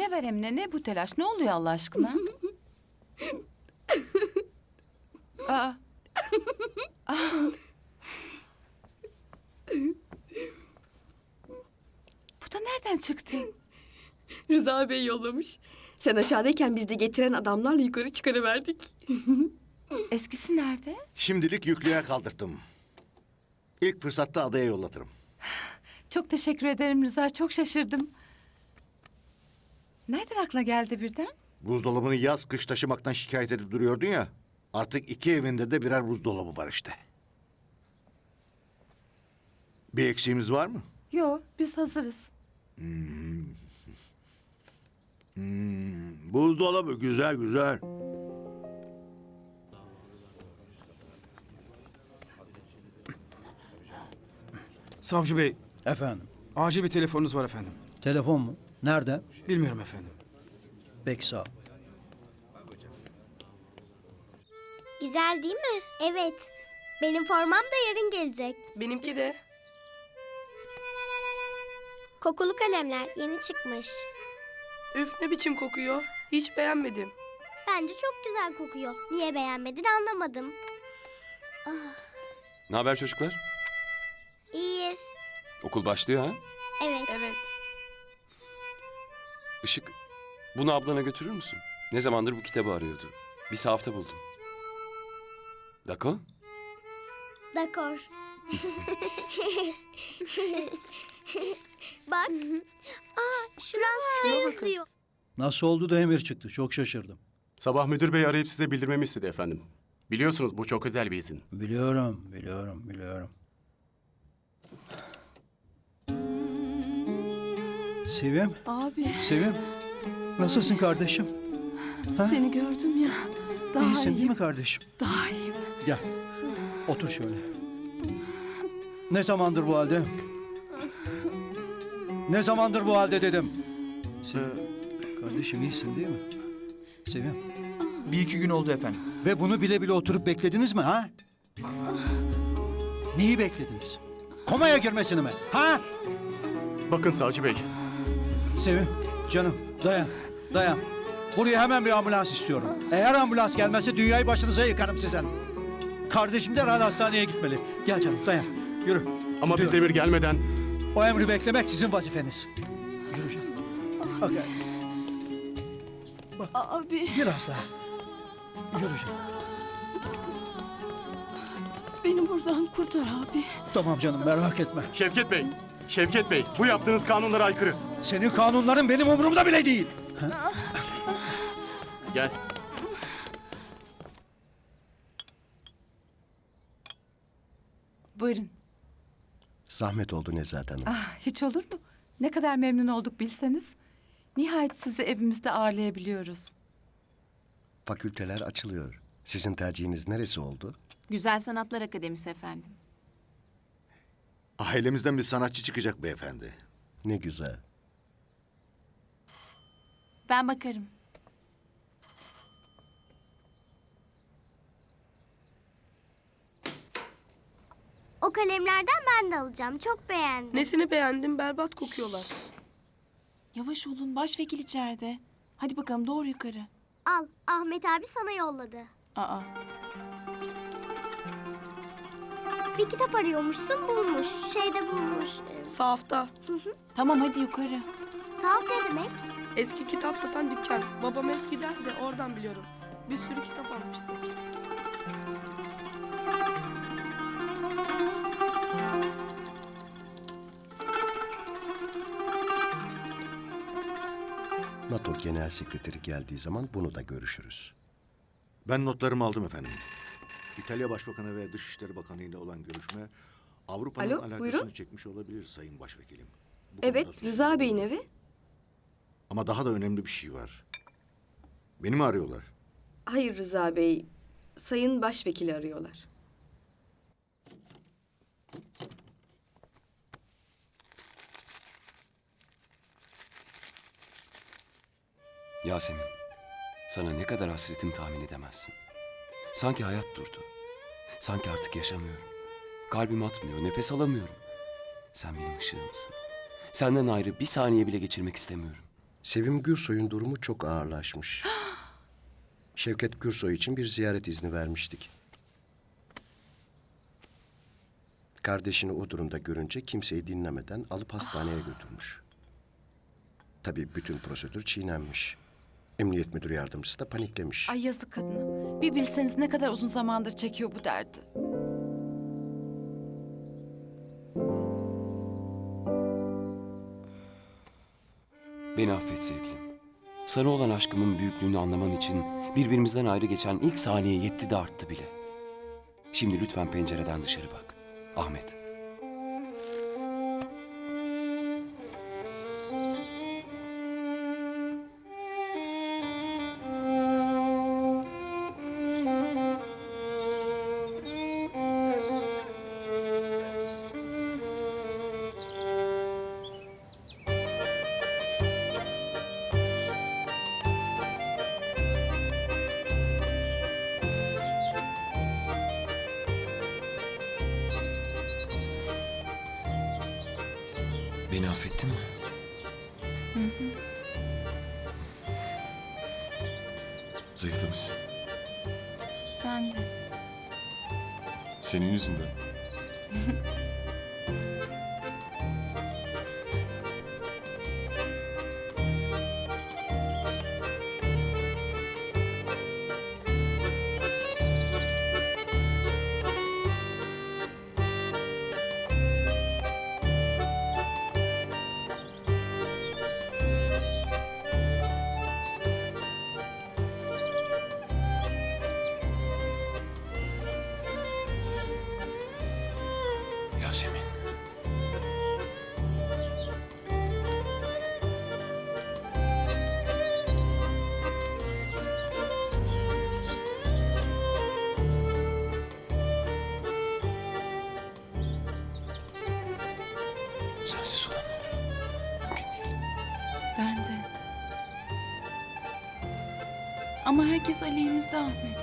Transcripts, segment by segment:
Ne var Emine ne bu telaş? Ne oluyor Allah aşkına? Aa. Aa. Bu da nereden çıktı? Rıza Bey yollamış. Sen aşağıdayken biz de getiren adamlarla yukarı çıkarıverdik. Eskisi nerede? Şimdilik yüklüğe kaldırdım. İlk fırsatta adaya yollatırım. Çok teşekkür ederim Rıza. Çok şaşırdım. Nereden aklına geldi birden? Buzdolabını yaz kış taşımaktan şikayet edip duruyordun ya. Artık iki evinde de birer buzdolabı var işte. Bir eksiğimiz var mı? Yo, biz hazırız. Buzdolabı güzel güzel. Savcı Bey, Efendim, acil bir telefonunuz var efendim. telefon mu? Nerede? Bilmiyorum efendim. Peki sağ ol. Güzel değil mi? Evet. Benim formam da yarın gelecek. Benimki de. Kokulu kalemler yeni çıkmış. Üf ne biçim kokuyor. Hiç beğenmedim. Bence çok güzel kokuyor. Niye beğenmedin anlamadım. Ne haber çocuklar? İyiyiz. Okul başlıyor ha? Evet. Işık, bunu ablana götürür müsün? Ne zamandır bu kitabı arıyordu. Bir sahafta buldum. Dako? Dakor. Bak. Aa, Fransızca yazıyor. Nasıl oldu da emir çıktı? Çok şaşırdım. Sabah müdür bey arayıp size bildirmemi istedi efendim. Biliyorsunuz bu çok özel bir izin. Biliyorum, biliyorum, biliyorum. Sevim, Abi Sevim. Nasılsın kardeşim? seni gördüm ya. Daha İyisin değil iyiyim. mi kardeşim? Daha iyiyim. Gel, otur şöyle. Ne zamandır bu halde? Ne zamandır bu halde dedim. Sevim, kardeşim iyisin değil mi? Sevim. Bir iki gün oldu efendim. Ve bunu bile bile oturup beklediniz mi ha? Neyi beklediniz? Komaya girmesini mi? Ha? Bakın savcı bey, Sevim, canım dayan, dayan. Buraya hemen bir ambulans istiyorum. Eğer ambulans gelmezse dünyayı başınıza yıkarım sizin. Kardeşim derhal hastaneye gitmeli. Gel canım dayan, yürü. ama Yürü. biz emir gelmeden O emri beklemek sizin vazifeniz. Yürü canım. Bak, gel. Abi biraz daha. Yürü canım. beni buradan kurtar abi. Tamam canım merak etme. Şevket Bey, Şevket Bey bu yaptığınız kanunlara aykırı. Senin kanunların benim umurumda bile değil. Gel. Buyurun. Zahmet oldu Nezahat Hanım. Ah, hiç olur mu? Ne kadar memnun olduk bilseniz. Nihayet sizi evimizde ağırlayabiliyoruz. Fakülteler açılıyor. Sizin tercihiniz neresi oldu? Güzel Sanatlar Akademisi efendim. Ailemizden bir sanatçı çıkacak beyefendi. Ne güzel. Ben bakarım. O kalemlerden ben de alacağım. Çok beğendim. Nesini beğendim berbat kokuyorlar. Yavaş olun, başvekil içeride. Hadi bakalım doğru yukarı. Al. Ahmet abi sana yolladı. Aa, Bir kitap arıyormuşsun bulmuş. Şeyde bulmuş. Sahafta. tamam hadi yukarı. Sahaf ne demek? Eski kitap satan dükkan. Babam hep gider de oradan biliyorum. Bir sürü kitap almıştı. NATO Genel Sekreteri geldiği zaman bunu da görüşürüz. Ben notlarımı aldım efendim. İtalya Başbakanı ve Dışişleri Bakanı ile olan görüşme Avrupa'nın Alo, alakasını buyurun. çekmiş olabilir Sayın Başvekilim. Bu Evet suçlu Rıza değilim. Bey'in evi. Ama daha da önemli bir şey var. Beni mi arıyorlar? Hayır Rıza Bey. Sayın Başvekili arıyorlar. Yasemin, sana ne kadar hasretim tahmin edemezsin. Sanki hayat durdu. Sanki artık yaşamıyorum. Kalbim atmıyor, nefes alamıyorum. Sen benim ışığımsın. Senden ayrı bir saniye bile geçirmek istemiyorum. Sevim Gürsoy'un durumu çok ağırlaşmış. Şevket Gürsoy için bir ziyaret izni vermiştik. Kardeşini o durumda görünce kimseyi dinlemeden alıp hastaneye götürmüş. Tabii bütün prosedür çiğnenmiş. Emniyet müdür yardımcısı da paniklemiş. Ay yazık kadına. Bir bilseniz ne kadar uzun zamandır çekiyor bu derdi. Beni affet sevgilim. Sana olan aşkımın büyüklüğünü anlaman için birbirimizden ayrı geçen ilk saniye yetti de arttı bile. Şimdi lütfen pencereden dışarı bak. Ahmet. Beni affettin mi? Zayıflamışsın. Sen de. Senin yüzünden. Sensiz olamıyorum. Mümkün değil. Ben de. Ama herkes aleyhimizde Ahmet.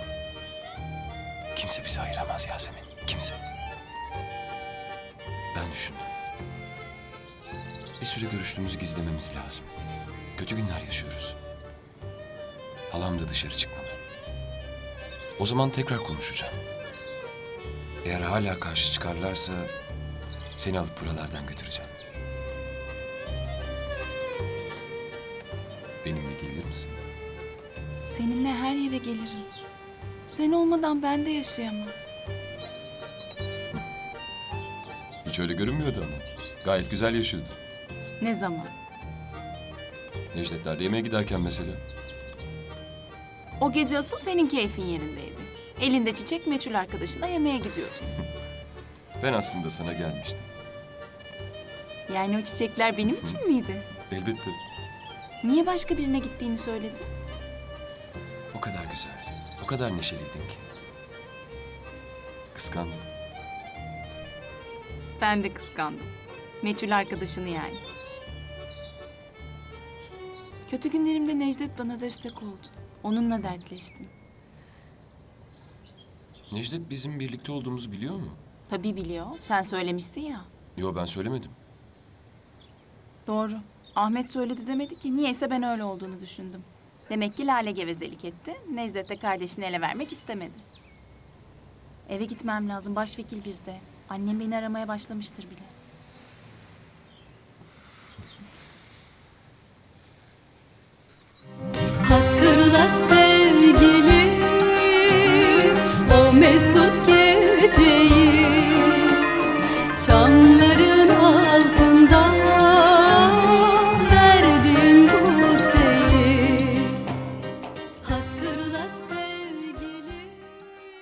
Kimse bizi ayıramaz Yasemin. Kimse. Ben düşündüm. Bir süre görüştüğümüzü gizlememiz lazım. Kötü günler yaşıyoruz. Halam da dışarı çıkmalı. O zaman tekrar konuşacağım. Eğer hala karşı çıkarlarsa seni alıp buralardan götüreceğim. Seninle her yere gelirim. Sen olmadan ben de yaşayamam. Hiç öyle görünmüyordu ama. Gayet güzel yaşıyordu. Ne zaman? Necdetler'le yemeğe giderken mesela. O gece asıl senin keyfin yerindeydi. Elinde çiçek meçhul arkadaşına yemeğe gidiyordun. Ben aslında sana gelmiştim. Yani o çiçekler benim için miydi? Elbette. Niye başka birine gittiğini söyledin? O kadar neşeliydin ki. Kıskandım. Ben de kıskandım. Meçhul arkadaşını yani. Kötü günlerimde Necdet bana destek oldu. Onunla dertleştim. Necdet bizim birlikte olduğumuzu biliyor mu? Tabii biliyor. Sen söylemişsin ya. Yo ben söylemedim. Doğru. Ahmet söyledi demedi ki. Niyeyse ben öyle olduğunu düşündüm. Demek ki Lale gevezelik etti. Necdet de kardeşini ele vermek istemedi. Eve gitmem lazım. Başvekil bizde. Annem beni aramaya başlamıştır bile. Hatırla sevgilim